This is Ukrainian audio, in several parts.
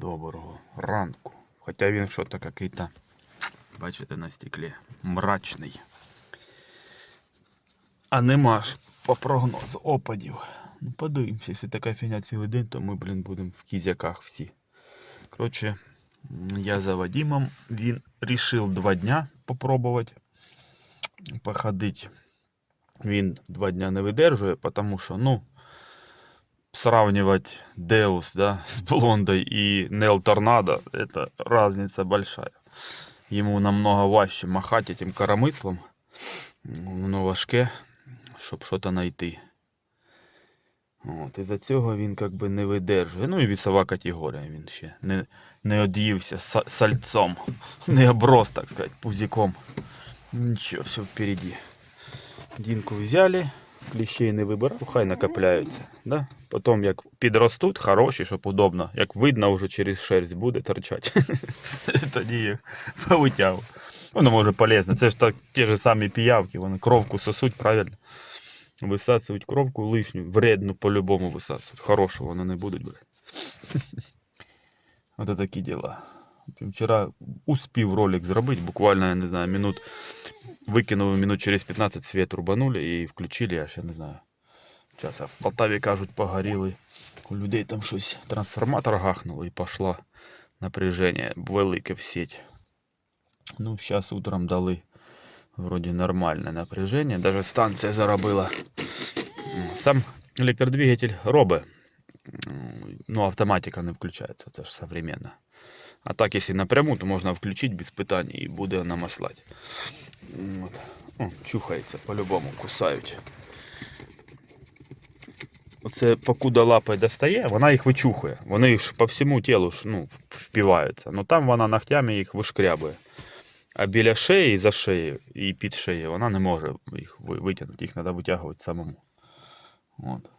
Доброго ранку. Хоча він що-то який-то, бачите, на стеклі мрачний. А нема ж по прогнозу опадів. Ну, подивимося, якщо така фігня цілий день, то ми, блін, будемо в кізяках всі. Коротше, я за Вадимом. Він рішив два дня попробувати походити. Він два дня не видержує, тому що, ну, сравнивать Деус, да, с Блондой и Нел Торнадо, это разница большая. Ему намного важче махать этим коромыслом, воно важке, щоб щось знайти. От, і за цього він как би не видержує. Ну і вісова категорія він ще не, не од'ївся са- сальцом, не оброс, так сказать, пузиком. Нічого, все впереді. Дінку взяли, кліщей не вибирав, хай накопляються. Да? Потім, як підростуть, хороші, щоб удобно, як видно, вже через шерсть буде торчати. Тоді їх повитягу. Воно може полезно. Це ж так ті ж самі піявки, вони кровку сосуть, правильно? Висасують кровку лишню, вредну по-любому висасують. Хорошого воно не будуть, блядь. Ось такі діла. Вчора успів ролик зробити, буквально, я не знаю, минут викинули минут через 15 світ рубанули і включили, я ще не знаю. Зараз в Полтаві кажуть, погоріли. У людей там щось трансформатор гахнуло і пішло напряження велике в сеть. Ну, зараз утром дали вроді нормальне напряження. Даже станція заробила. М, Сам електродвигатель робить. М, Ну, автоматика не включається, це ж современно. А так, якщо напряму, то можна включити без питань і буде намаслати. От. О, чухається, по-любому кусають. Оце покуда лапою достає, вона їх вичухує. Вони ж по всьому тілу ж, ну, впіваються. Ну там вона ногтями їх вишкрябує. А біля шиї, за шиєю і під шиєю вона не може їх ви- витягнути, їх треба витягувати самому. От.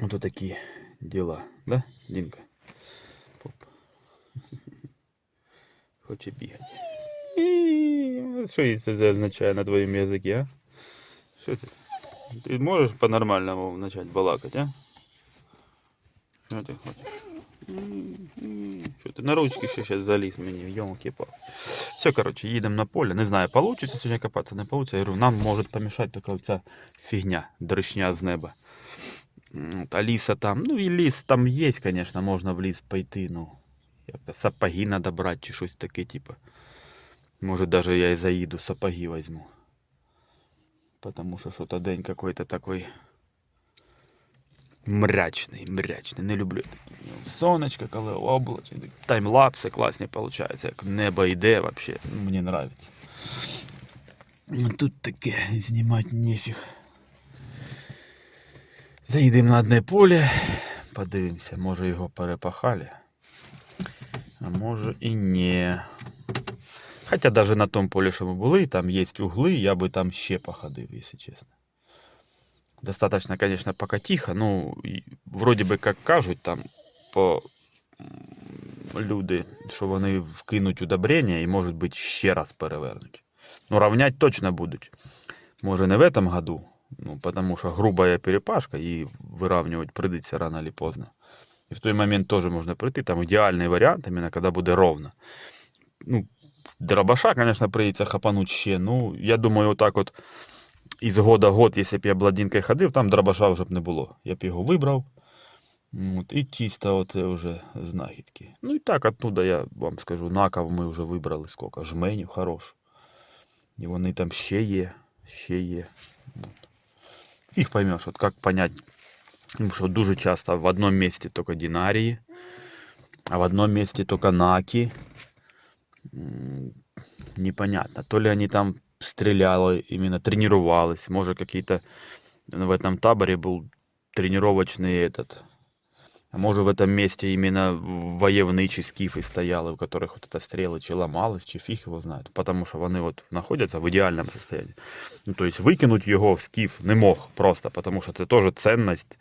Ось такі діла. Да, Дінка? Хоче бігати. Що це означає на твоєму язикі, а? Що це? Ти можеш по-нормальному почати балакати, а? Що ти хочеш? Що ти на ручки ще зараз заліз мені, йомки пал. Все, коротше, їдемо на поле. Не знаю, получится сьогодні копатися, не получится. Я говорю, нам може помішати така ця фігня, дришня з неба. А ліса там, ну і ліс там є, звісно, можна в ліс пойти, ну. Як-то сапоги надо брати чи щось таке, типу. Може, даже я і заїду, сапоги возьму. Потому что что-то день какой-то такой мрячний, мрячний. Не люблю такі. Сонечко, коли облачно, таймлапси класні получаються, як небо йде вообще. Мені нравится. Ну, Тут таке знімати нефіг. Заїдемо на одне поле, подивимося, може його перепахали. А може і ні. Хотя даже на том поле, що ми були, там є угли, я би там ще походив, якщо чесно. Достаточно, конечно, пока тихо. Ну, і вроді би як кажуть, там по люди, що вони вкинуть удобрення і, може бути, ще раз перевернуть. Ну, равнять точно будуть. Може, не в этом году, ну, потому що грубая перепашка, і виравнювати прийдеться рано или поздно. І в той момент теж можна прийти. Там ідеальний варіант, іменно коли буде ровно. Ну, дробаша, конечно, прийдеться хапануть ще. Ну, я думаю, отак от із года год, якщо б я бладінкою ходив, там дробаша вже б не було. Я б його вибрав. От, і тісто оце вже знахідки. Ну і так, оттуда я вам скажу, накав ми вже вибрали скільки. Жменю хорош. І вони там ще є, ще є. От. Фіг поймеш, от як понять. Тому що дуже часто в одному місці тільки динарії, а в одному місці тільки наки. М, непонятно. То ли они там стреляли, именно тренировались. Может, какие-то в этом таборе был тренировочный этот. А может, в этом месте именно воевничі скіфи стояли, у которых вот это стрелы чи ламались, чи фіг його знает. Потому що вони от знаходяться в ідеальному состоянии. Ну, то есть викинуть його в скіф не мог просто, потому що це теж цінність.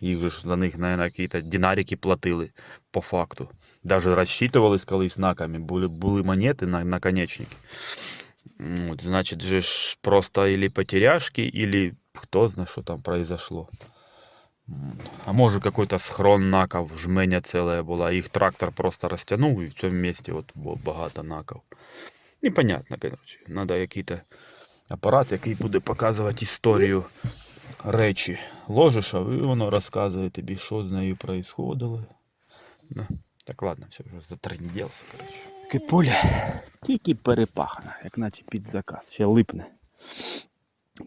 Їх же ж за них, наверное, якісь динарики платили по факту. Даже рассчитывались колись знаками, були, були монети на наконечники. М, От, значить, же ж просто или потеряшки, или хто знає, що там произошло. А может какой-то схрон наков, жменя целая была. Их трактор просто растянул и в цьому місці от багато наков. Непонятно, короче. Надо який-то апарат, який буде показувати історію речі. Ложиш, а і воно розказує тобі, що з нею происходило. Ну, так ладно, все, вже затренділся, короче. Таке поле тільки перепахане, як наче під заказ, ще липне.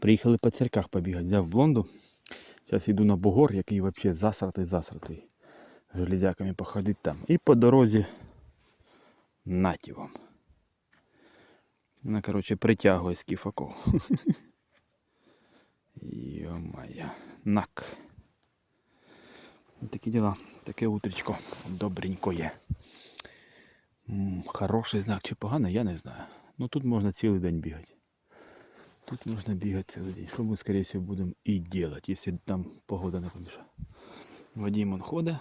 Приїхали по церках побігати, взяв блонду. Зараз йду на бугор, який взагалі засратий, засратий. Железяками походить там. І по дорозі натівом. Вона, коротше, притягує скіфаков. Йо-моє. Нак. Такі діла, таке утречко добренько є. Хороший знак чи поганий, я не знаю. Ну тут можна цілий день бігати. Тут можна бігати цілий день. Що ми, скоріше всього, будемо і робити, якщо там погода не помішає. Вадим он ходить,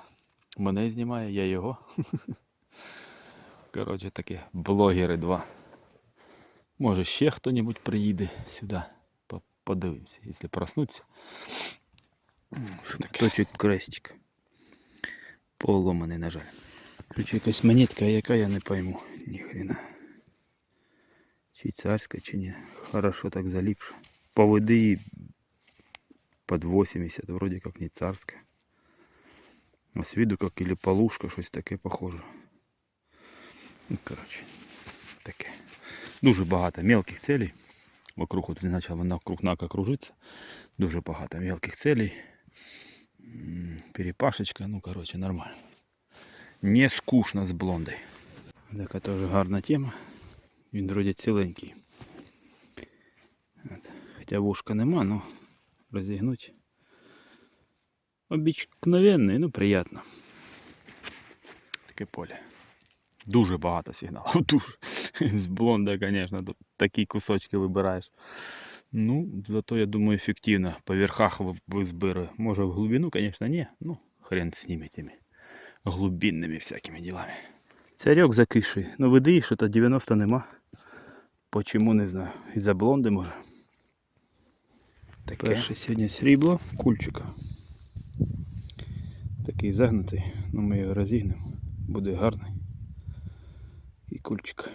мене знімає, я його. Коротше, таке блогери два. Може ще хто-небудь приїде сюди. По- Подивимося, якщо проснуться. Точить крестик. Поломаний, на жаль. Ключ якась монетка, яка я не пойму. Ніхрена. Чи царська, чи ні. Хорошо так заліпше. По води под 80, вроде как не царская. А с виду как или полушка, щось таке похоже. Ну, короче, таке. Дуже багато мелких целей. Вокруг от він почав вокруг нака кружиться. Дуже багато мелких целей. М, Перепашечка, ну короче, нормально. Не скучно з блондой. Така теж гарна тема. Він вроде ціленький. От. Хоча вушка нема, але розігнуть. Обікновенний, ну приємно. Таке поле. Дуже багато сигналів. Дуже. З блонда, звісно, тут такі кусочки вибираєш. Ну, зато я думаю, ефективно. По верхах визбираю. Може в глибину, звісно, ні. Ну, хрен з ними тими глубинними всякими ділами. Царьок закиший. Ну види, що то 90 нема. Почему не знаю. Із-за блонди може. Таке. Перше сьогодні срібло кульчика. Такий загнутий, ну ми його розігнемо. Буде гарний. І кульчик.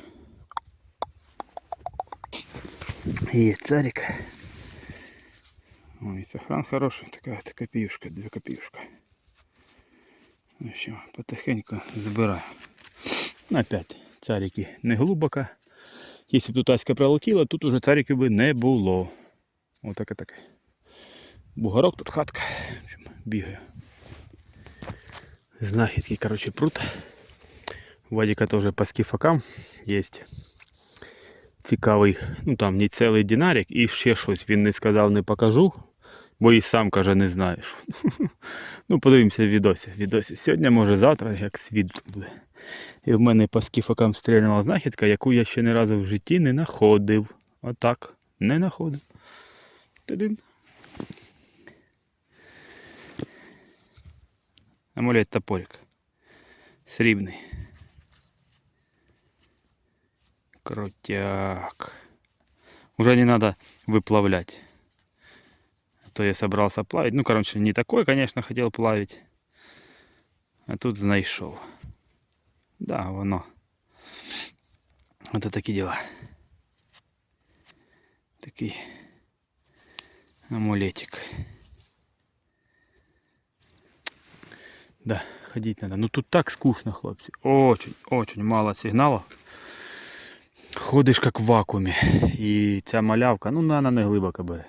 І царик. Ой, сохран хороший, така, копіюшка, дві копіюшка. Ну що, потихеньку збираю. Опять царики не глибоко. Якщо б тут Аська пролетіла, тут уже цариків би не було. Отаке таке. Бугорок тут хатка. В общем, бігаю. Знахідки, короче, прут. Вадика теж по скіфакам є цікавий, ну там не цілий динарик і ще щось він не сказав, не покажу, бо і сам каже, не знаєш. ну, подивимося відосі. відосі. Сьогодні, може завтра, як світ буде. І в мене по скіфакам стріляла знахідка, яку я ще ні разу в житті не знаходив. Отак, не знаходив. Тидин. Амулет топорик. Срібний. Крутяк. Уже не надо выплавлять. А то я собрался плавить. Ну, короче, не такой, конечно, хотел плавить. А тут знайшов. Да, воно. Вот такі дела. Такий амулетик. Да, ходить надо. Ну тут так скучно, хлопці. Очень, очень мало сигналов. Ходиш як в вакуумі. І ця малявка, ну вона не глибоко бере.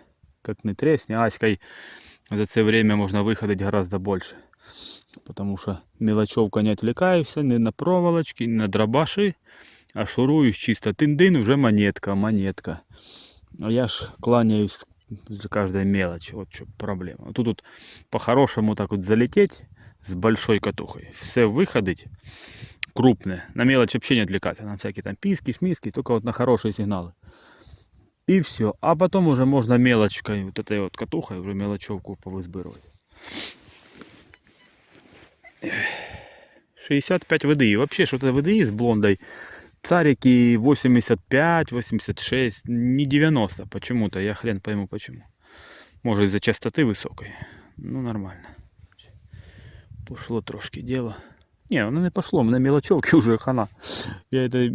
Як не тресне, Аськой за це время можна виходити гораздо більше. Потому що мелочевка не відвлікаєшся ні на проволочки, ні на дробаши, а шуруєш чисто тин-дин, уже монетка, монетка. А я ж кланяюсь за каждой мелочи, вот что проблема. А Тут вот по-хорошему так вот залететь с большой катухой, все выходить крупные, на мелочь вообще не отвлекаться, на всякие там писки, смиски, только вот на хорошие сигналы. И все. А потом уже можно мелочкой, вот этой вот катухой, уже мелочевку повызбырывать. 65 ВДИ. Вообще что-то ВДИ с блондой. Царики 85, 86, не 90 почему-то. Я хрен пойму почему. Может из-за частоты высокой. Ну нормально. Пошло трошки діло. Ні, воно не пошло, мене мелочовки вже хана. Я это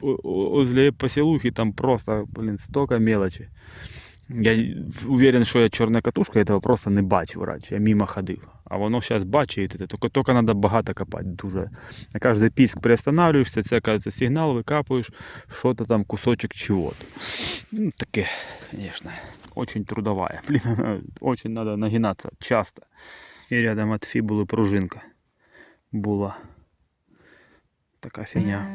возле поселухи там просто, блин, столько мелочи. Я уверен, що я чорна катушка этого просто не бачив раніше, я мимо ходив. А воно зараз бачить, тільки, треба багато копати. Дуже. На кожний піск приостанавливаешься, це, кажется, сигнал, викапуєш, що-то там, кусочок чего-то. Ну, таке, конечно, очень трудовая. Блин, очень надо нагинаться часто. І рядом від фібули пружинка була. Така фігня.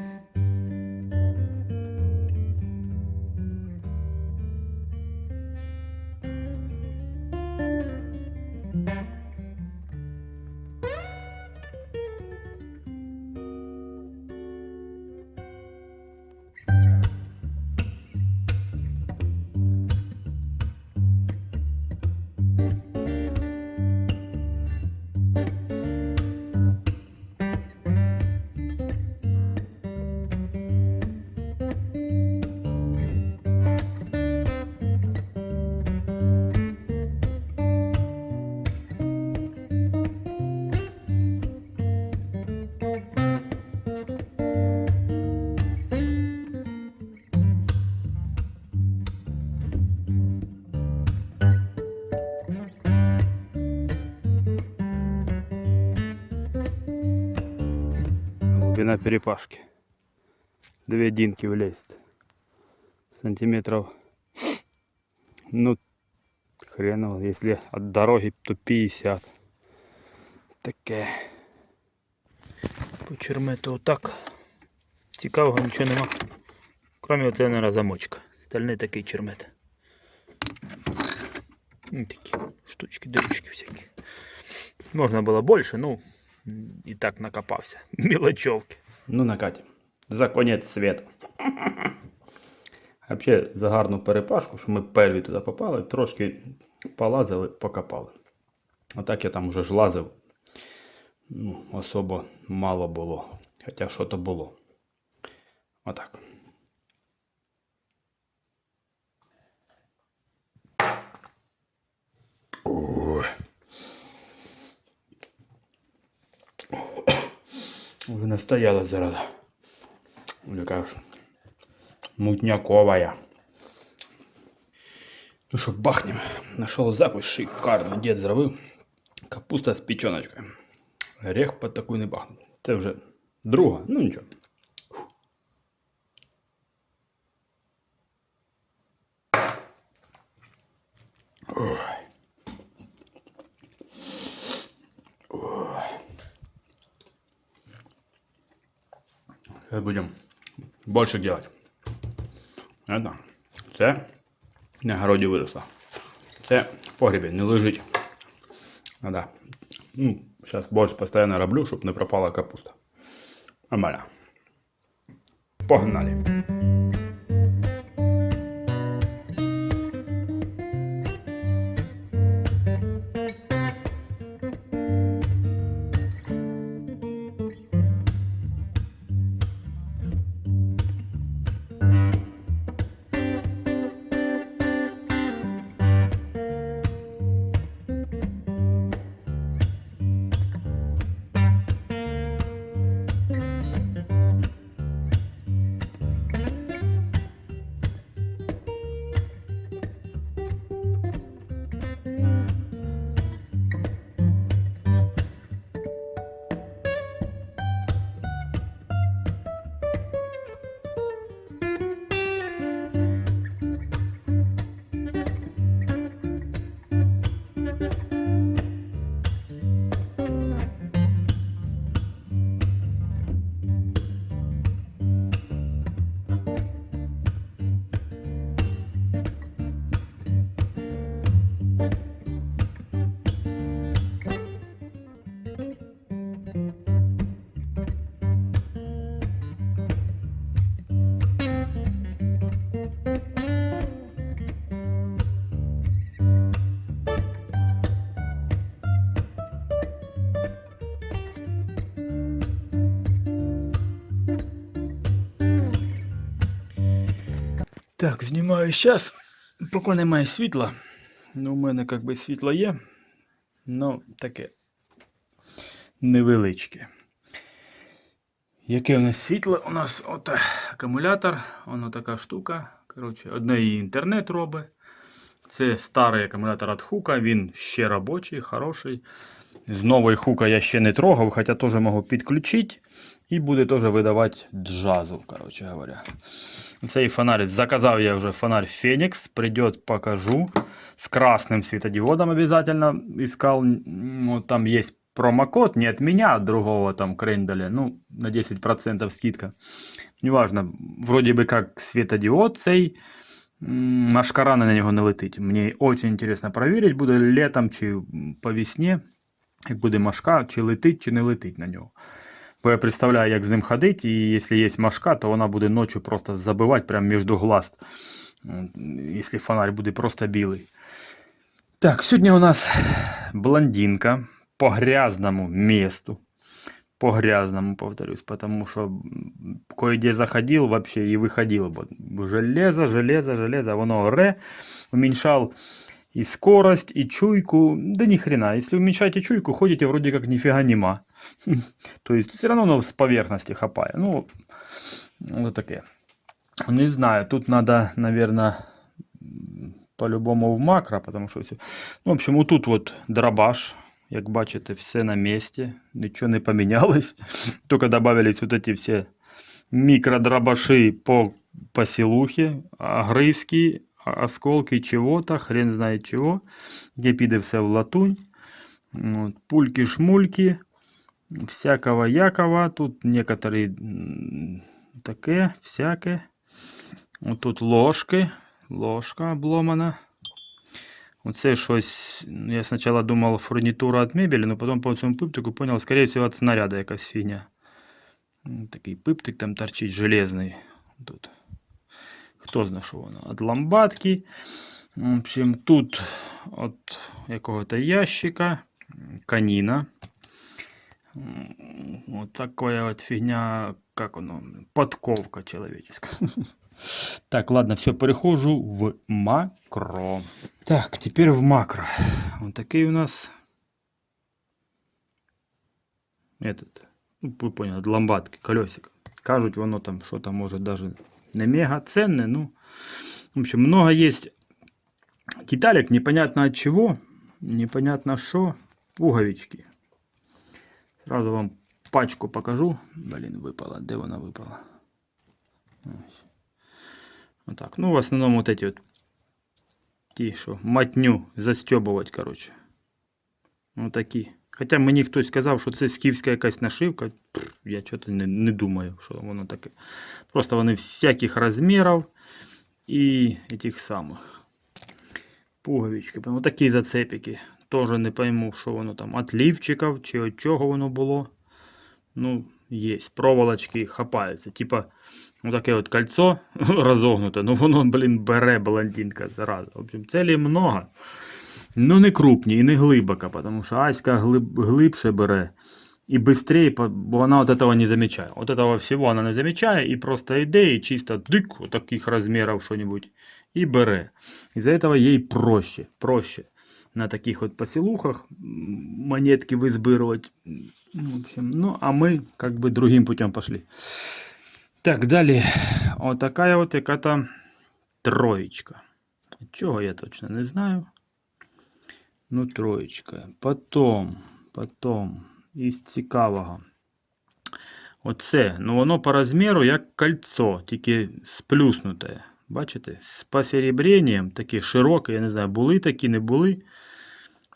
Глубина перепашки. Две динки влезет. Сантиметров. Ну, хрен его, если от дороги, то 50. Таке. По чермету отак. Цікавого нічого нема. Кроме оцього, наверное, замочка. Стальний такий чермет. Ну, такі штучки, дырочки всякі. Можна було більше, ну, і так накопався. Мілочовки. Ну, накатим. За конець світу. Взагалі, за гарну перепашку, що ми перві туди попали, трошки полазили, покопали. Отак я там вже ж лазив. Ну, особо мало було. Хоча що то було. Отак. Вже настояла зараза. Така ж мутняковая. Ну що, бахнем. Нашел запах шикарно. Дед зробив. Капуста з печеночкою. Грех по таку не бахнути. Це вже друга, ну нічого. Сейчас будем больше делать. Это. Це на городі виросло. Це в погрібі не лежить. Надо. Ну, сейчас больше постоянно роблю, щоб не пропала капуста. Нормально. Погнали. Так, знімаю зараз. Поки немає світла. Ну, у мене як би світло є. Ну, таке. невеличке. Яке у нас світло? У нас от акумулятор, воно така штука. Коротше, одне і інтернет робить. Це старий акумулятор від хука, він ще робочий, хороший. З нової хука я ще не трогав, хоча теж можу підключити. І буде теж видавати джазу, коротше говоря. Цей фонарь. Заказав я вже фонарь Феникс. Придет, покажу. С красным светодиодом обязательно искал. Вот там есть промокод, не от меня, от другого там кренделя. Ну, на 10% скидка. Неважно. Вроде бы как светодиод цей. М, Машкара на нього не летить. Мені очень интересно проверить, буде летом чи по весні, як буде машка, чи летить, чи не летить на нього. Бо я представляю, як з ним ходити, і якщо є машка, то вона буде ночі просто забивати прямо між глаз. Якщо фонарь буде просто білий. Так, сьогодні у нас блондинка по грязному месту. По грязному, повторюсь, потому что кое-где заходил вообще и выходил. Железо, железо, железо, воно ре, уменьшал и скорость, и чуйку. Да ни хрена, если уменьшаете чуйку, ходите вроде как нифига нема. То есть все равно оно с поверхности хапает. Ну, вот такое. Не знаю, тут надо, наверное, по-любому в макро, потому що все. Ну, в общем, отут от дробаш. Як бачите, все на місці, нічого не помінялось. Тільки додавались вот эти всі мікродробаши по посілухи, огризки, осколки чего-то, хрен знає чого. Де піде все в латунь. От, пульки-шмульки, всякого якого. Тут некоторые м, таке, всяке. От тут ложки. Ложка обломана. Оце щось. ну, Я спочатку думав фурнітура від мебелі, але потім по цьому пиптику зрозумів, скоріше всього, від снаряда якась фігня. М, Такий пиптик там торчить железний. Тут. Хто знає, що воно? Від ламбадки. В общем, тут от якого-то ящика. м, Каніна. М, Вот такая вот фигня, как оно, подковка человеческая. Так, ладно, все, перехожу в макро. Так, теперь в макро. Вот такие у нас этот, ну, ви поняли, ламбадки, колесик. Кажуть, воно там що-то може даже не мега ценне, ну, в общем, много есть деталек, непонятно от чего, непонятно что, пуговички. Сразу вам пачку покажу. Блин, выпала. Де вона випала? Ось. Отак. Ну, в основному вот эти вот ті, що матню застьобувати, коротше. Ну такі. Хоча мені хтось сказав, що це скіфська якась нашивка. Я чого не, не думаю, що воно таке. Просто вони всяких розмірів і этих самих. Пуговички. Вот такі зацепики. Тоже не пойму, що воно там. От лівчиків чи от чого воно було. Ну, є. Проволочки хапаються. Типа, ну таке от кольцо розогнуте. Ну воно, блін, бере блондинка зараза. В общем, целі много. Ну не крупні і не глибоко, тому що Аська глиб, глибше бере. І швидше, бо вона от этого не замечає. От этого всього вона не замечає і просто йде і чисто дик, от таких розмірів що-нибудь, і бере. Із-за этого їй проще, проще на таких вот поселухах м, монетки вызбырывать. Ну, В общем, ну, а мы как бы другим путем пошли. Так, далее. Вот такая вот какая-то троечка. Чего я точно не знаю. Ну, троечка. Потом, потом, із цікавого. Оце, ну воно по розміру як кольцо, тільки сплюснуте. Бачите? З посеребренням, таке широке, я не знаю, були такі, не були.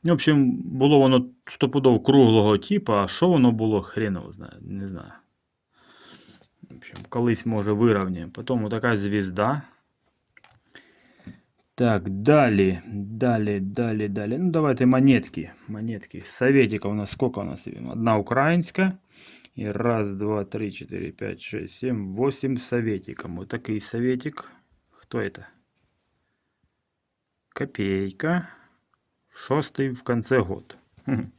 Ну, В общем, було воно стопудов круглого типу, а що воно було, хрен його знає, не знаю. В общем, колись може вирівняємо. Потім така звізда. Так, далі, далі, далі, далі. Ну, давайте монетки. Монетки. Советика у нас сколько у нас? Одна українська. І раз, два, три, четыре, пять, шесть, семь, восемь советиком. Вот такой советик. Кто это? Копейка. Шостий в конце год. Хм.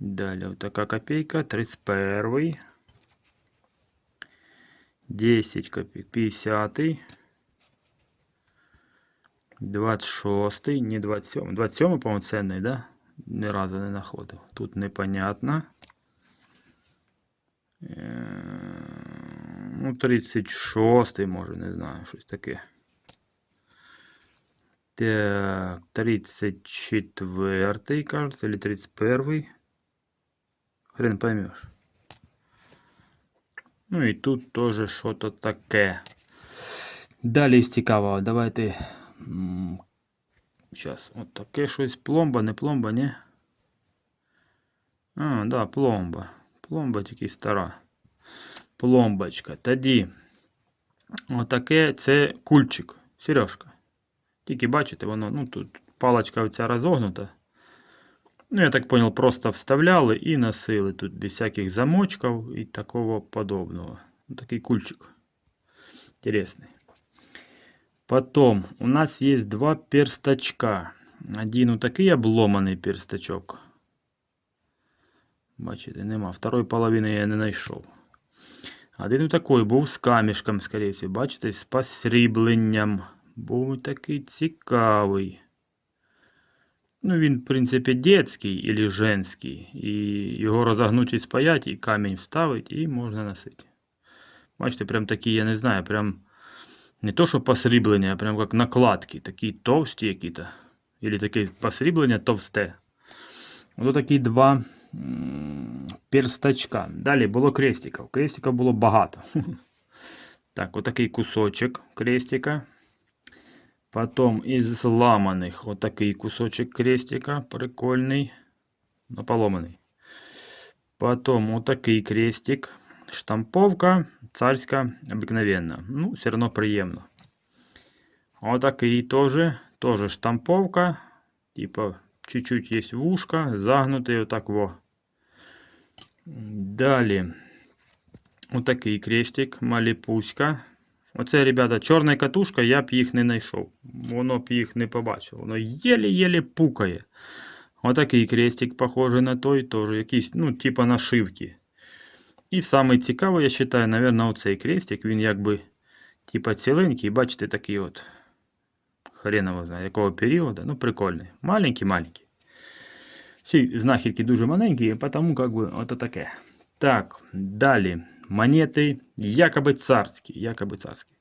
Далее вот такая копейка. 31. 10 копеек. 50. 26, не 27. 27, по-моему, ценный, да? Ні разу не знаходив. Тут непонятно. Ну, 36, може, не знаю, щось таке. Так, 34-й, кажется, или 31. Хрен поймешь. Ну і тут тоже что-то таке. Далі з цікавого. Давайте Зараз, от таке щось. Пломба, не пломба, ні? А, да, пломба. Пломба тільки стара. Пломбочка. Тоді. Отаке це кульчик. Сережка. Тільки бачите, воно, ну тут паличка оця розогнута. Ну, я так понял, просто вставляли і носили тут без всяких замочків і такого подобного. Такий кульчик. Интересный. Потом у нас есть два перстачка. Один у такий обломаний перстачок. Бачите, нема. Второй половини я не знайшов. Один у такий був з камішком, скоріше всього. Бачите, з посрібленням. Був такий цікавий. Ну, він, в принципі, детський або женський. І його розогнуть і спаять, і камінь вставить, і можна носити. Бачите, прям такі, я не знаю, прям не то, що посріблення, а прям як накладки, такі товсті які-то. Или таке посріблення товсте. Ось такі два перстачка. Далі було крестиків. Крестиків було багато. Так, отакий кусочок крестика. Потом із зламаних отакий кусочок крестика. Прикольний. Но поломаний. Потом отакий крестик. Штамповка царська обикновенна. Ну, все одно приємно. Отакий теж. Тоже штамповка. Типа, чуть-чуть есть вушка, загнутий отак во. Далі. Отакий крестик, маліпуська. Оце, ребята, чорна катушка, я б їх не знайшов. Воно б їх не побачило. Воно єлі-єлі пукає. Отакий крестик, похожий на той, теж якийсь, ну, типа нашивки. І саме цікаве, я вважаю, наверное, оцей крестик, він якби типа ціленький, бачите, такий от. Хрен його знає, якого періоду. Ну, прикольний. Маленький-маленький. Всі знахідки дуже маленькі, тому как бы это таке. Так, далі. Монети якоби царські. Якоби царські.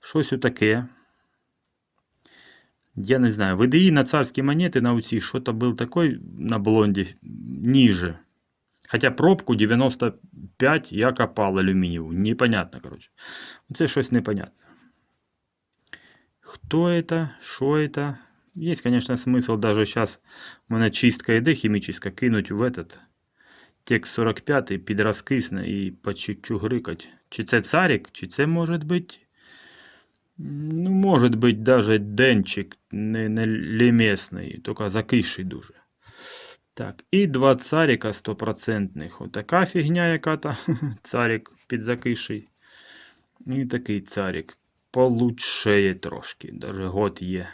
Щось таке. Я не знаю. ВДІ на царські монети на оці, що-то був такой на блонді ниже. Хотя пробку 95 я копал алюмінієву. Непонятно, короче. Це щось непонятно. Кто это? Что это? Есть, конечно, смысл даже сейчас у мене чистка йде хімічна кинуть в этот текст 45 під розкисне і по чугрикать. Чи це царик, чи це може бути. Ну, може бути даже денчик не, не лемесний, тільки закисший дуже. Так, і два царика стопроцентних. Отака фігня яка-то. Царик підзакиший. І такий царик. Получшеє трошки. Даже год є.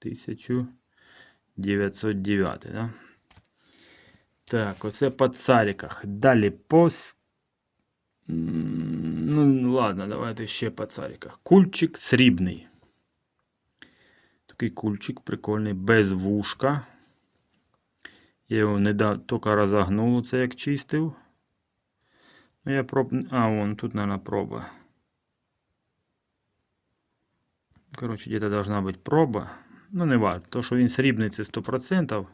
1909, да? Так, оце по цариках. Далі по. Ну, ладно, давайте ще по цариках. Кульчик срібний. Такий кульчик прикольний, без вушка. Я його не да, тільки розогнув, це як чистив. Ну, я проб... А, вон, тут, наверное, проба. Короче, где-то должна быть проба. Ну, не важно. То, що він срібний, це 100%.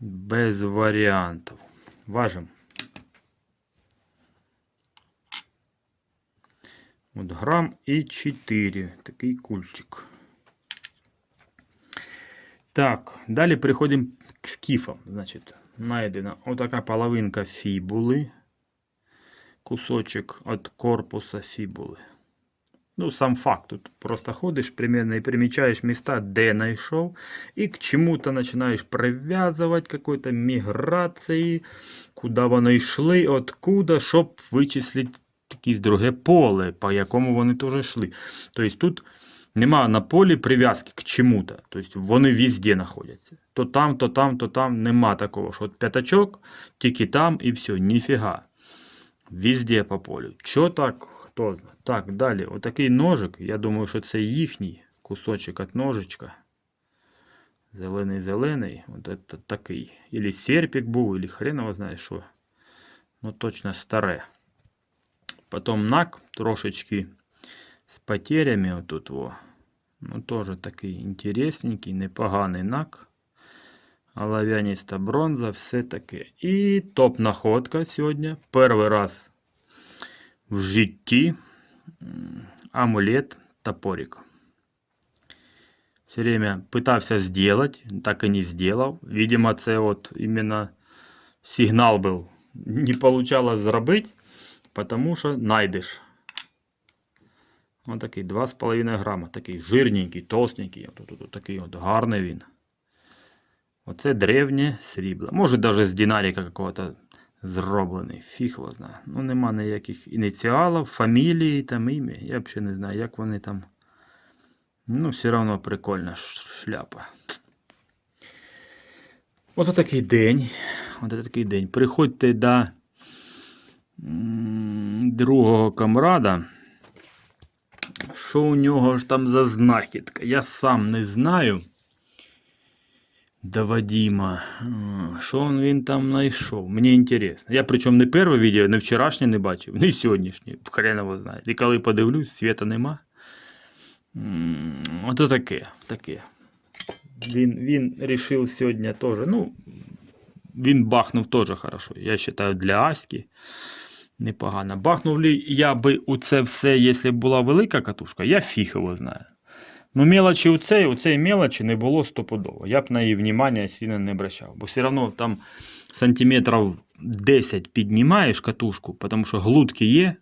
Без варіантів. Важим. От грам і 4. Такий кульчик. Так, далі переходимо к скіфам. Значить, знайдена отака половинка фібули. Кусочок від корпуса фібули. Ну, сам факт. Тут просто ходиш примерно и примечаешь места, где нашел, и к чему-то начинаешь привязывать какой-то миграции, куда вони йшли, откуда, щоб вичислити якесь друге поле, по якому вони теж йшли. Тобто тут нема на полі прив'язки к чому-то. Тобто вони везде знаходяться. То там, то там, то там нема такого, що от п'ятачок, тільки там і все, ніфіга. Везде по полю. Чо так? Хто знає. Так, далі. Отакий ножик. Я думаю, що це їхній кусочок від ножичка. Зелений-зелений. От це такий. Ілі серпик був, ілі хрен його знає що. Ну, точно старе. Потім нак трошечки з потерями отут во. Ну, теж такий інтересненький, непоганий нак. Олов'яніста бронза, все таке. І топ-находка сьогодні. Перший раз в житті. М, Амулет топорик. Все время пытался сделать, так и не сделал. Видимо, це от іменно сигнал був. Не получалось зробити, потому що найдеш. Ось такий 2,5 грама. Такий жирненький, толстенький. От, от, от, такий от гарний він. Оце древнє срібло. Може навіть з динаріка какого-то зроблений. Фіг його знає. Ну нема ніяких ініціалів, фамілії, там ім'я. Я взагалі не знаю, як вони там. Ну, все одно прикольна шляпа. Ось такий день. Ось такий день. Приходьте до другого камрада. Що у нього ж там за знахідка? Я сам не знаю. До Вадима. Що він там знайшов? Мені інтересно. Я причому не перше відео, не вчорашнє не бачив, не сьогоднішнє. Хрен його знає. І коли подивлюсь, світа нема. Ото таке, таке. Він, він рішив сьогодні теж. Ну, він бахнув теж хорошо. Я вважаю, для Аськи непогано. Бахнув ли я би у це все, якщо б була велика катушка, я фіг його знаю. Ну, мелочі у цей, у цей мелочі не було стопудово. Я б на її внимання сильно не обращав. Бо все одно там сантиметрів 10 піднімаєш катушку, тому що глутки є.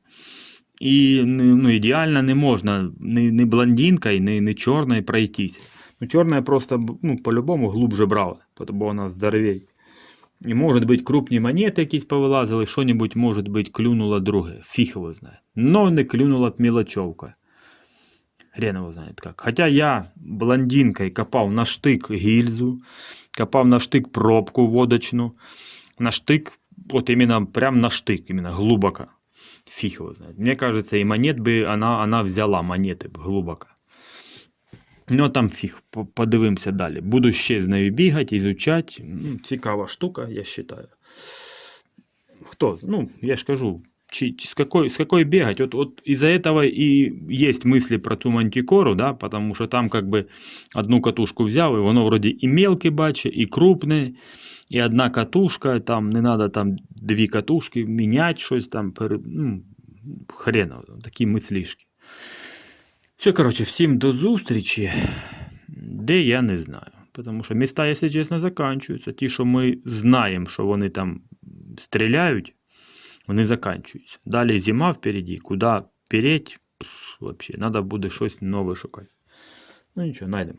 І ну, ідеально не можна ні, ні блондинкою, ні, ні чорною пройтись. Ну, чорна просто ну, по-любому глубже брала, бо вона здоровей. І може бути крупні монети якісь повилазили, що-небудь, може бути, клюнуло друге. Фіг його знає. Но не клюнула б мелочовка. Хрен его знает как. Хотя я блондинкой копал на штык гильзу, копал на штык пробку водочну, на штык, вот именно прям на штык, именно глубоко. Фиг его знает. Мне кажется, и монет бы она, она взяла, монети б глибоко. Ну, там фіг, по- подивимося далі. Буду ще з нею бігати, ізучати. Ну, цікава штука, я вважаю. Хто? з- Ну, я ж кажу, чи, чи с, какой, с какой бегать? Вот, вот из-за этого и есть мысли про ту мантикору, да, потому что там как бы одну катушку взял, и воно вроде и мелкий баче, и крупный, и одна катушка, там не надо там дві катушки міняти щось там, пере- ну, хрена, такі мислішки. Все, короче, всім до зустрічі. Де я не знаю. Тому що міста, якщо чесно, закінчуються. Ті, що ми знаємо, що вони там стріляють, вони закінчуються. Далі зима впереді, куди переть, взагалі, треба буде щось нове шукати. Ну нічого, знайдемо.